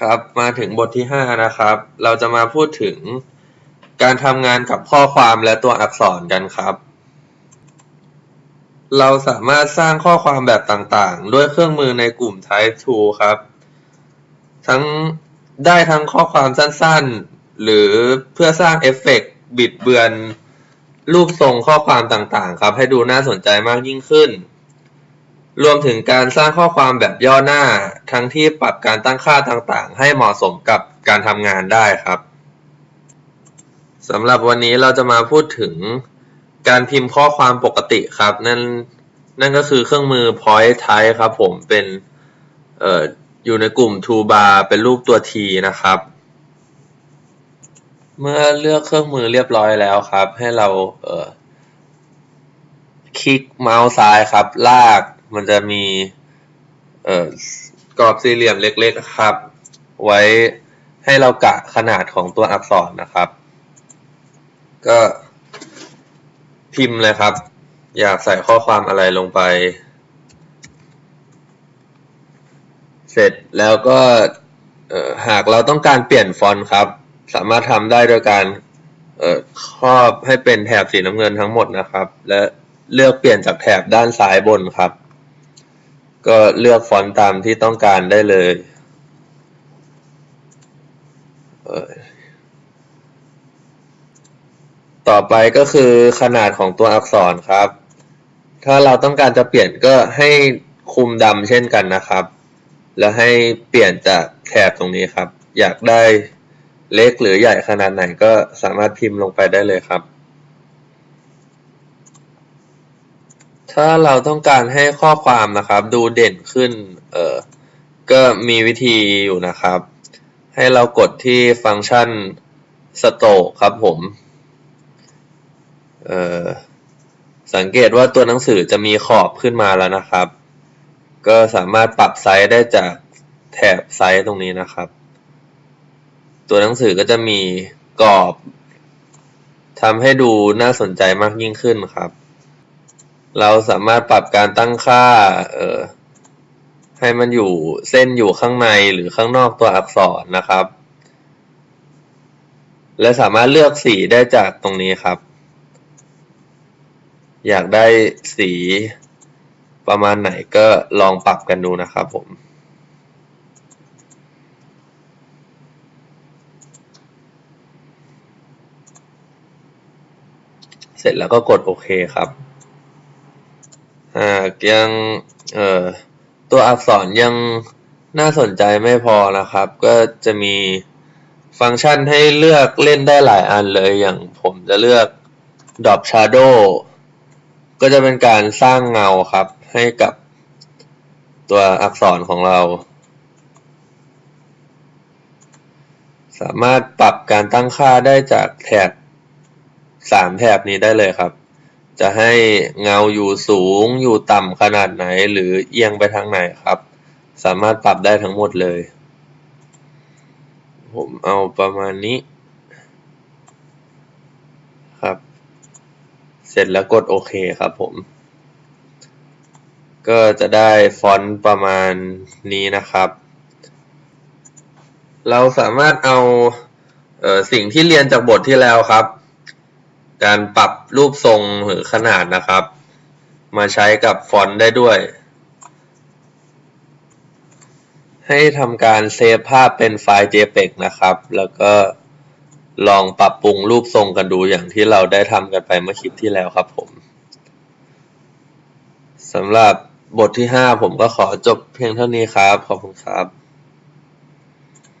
ครับมาถึงบทที่ห้านะครับ เราจะมาพูดถึงการทำงานกับข้อความและตัวอักษรกันครับ เราสามารถสร้างข้อความแบบต่างๆ ด้วยเครื่องมือในกลุ่ม Type 2 ครับ ทั้งได้ทั้งข้อความสั้นๆ หรือเพื่อสร้างเอฟเฟกต์บิดเบือนรูปทรงข้อความต่างๆ ครับ ให้ดูน่าสนใจมากยิ่งขึ้น รวมถึงการสร้างข้อความแบบย่อหน้า ทั้งที่ปรับการตั้งค่าต่าง ๆ ให้เหมาะสมกับการทำงานได้ครับสำหรับวันนี้เราจะมาพูดถึงการพิมพ์ข้อความปกติครับ นั่นนั่นก็คือเครื่องมือ point type ครับผมเป็นเอ่ออยู่ในกลุ่ม toolbar เป็นรูปตัว T นะครับ เมื่อเลือกเครื่องมือเรียบร้อยแล้วครับ ให้เราเอ่อคลิกเมาส์ซ้ายครับ ลาก มันจะมี เอ่อกรอบสี่เหลี่ยมเล็กๆครับ ไว้ให้เรากะขนาดของตัวอักษรนะครับ ก็พิมพ์เลยครับ อยากใส่ข้อความอะไรลงไป เสร็จแล้วก็หากเราต้องการเปลี่ยนฟอนต์ครับ สามารถทำได้โดยการครอบให้เป็นแถบสีน้ำเงินทั้งหมดนะครับ และเลือกเปลี่ยนจากแถบด้านซ้ายบนครับ ก็เลือกฟอนต์ตามที่ต้องการได้เลยต่อไปก็คือขนาดของตัวอักษรครับ ถ้าเราต้องการจะเปลี่ยนก็ให้คุมดำเช่นกันนะครับ แล้วให้เปลี่ยนจากแถบตรงนี้ครับ อยากได้เล็กหรือใหญ่ขนาดไหนก็สามารถพิมพ์ลงไปได้เลยครับ ถ้าเราต้องการให้ข้อความนะครับดูเด่นขึ้น เออก็มีวิธีอยู่นะครับ ให้เรากดที่ฟังก์ชัน stroke ครับผม เออสังเกตว่าตัวหนังสือจะมีขอบขึ้นมาแล้วนะครับ ก็สามารถปรับไซส์ได้จากแถบไซส์ตรงนี้นะครับ ตัวหนังสือก็จะมีกรอบทำให้ดูน่าสนใจมากยิ่งขึ้นครับ เราสามารถปรับการตั้งค่า เอ่อ ให้มันอยู่เส้นอยู่ข้างในหรือข้างนอกตัวอักษรนะครับ และสามารถเลือกสีได้จากตรงนี้ครับ อยากได้สีประมาณไหนก็ลองปรับกันดูนะครับผมเสร็จแล้วก็กดโอเคครับ ยัง เอ่อ ตัวอักษรยังน่าสนใจไม่พอนะครับ ก็จะมีฟังก์ชันให้เลือกเล่นได้หลายอันเลยอย่างผมจะเลือก Drop Shadow ก็จะเป็นการสร้างเงาครับ ให้กับตัวอักษรของเรา สามารถปรับการตั้งค่าได้จากแถบสามแถบนี้ได้เลยครับ จะให้เงาอยู่สูงอยู่ต่ำขนาดไหนหรือเอียงไปทางไหนครับ สามารถปรับได้ทั้งหมดเลย ผมเอาประมาณนี้ครับ เสร็จแล้วกดโอเคครับผม ก็จะได้ฟอนต์ประมาณนี้นะครับ เราสามารถเอาเออสิ่งที่เรียนจากบทที่แล้วครับ การปรับรูปทรงหรือขนาดนะครับ มาใช้กับฟอนต์ได้ด้วย ให้ทำการเซฟภาพเป็นไฟล์ JPEG นะครับ แล้วก็ลองปรับปรุงรูปทรงกันดูอย่างที่เราได้ทำกันไปเมื่อคลิปที่แล้วครับผมสำหรับบทที่ 5 ผมก็ขอจบเพียงเท่านี้ครับ ขอบคุณครับ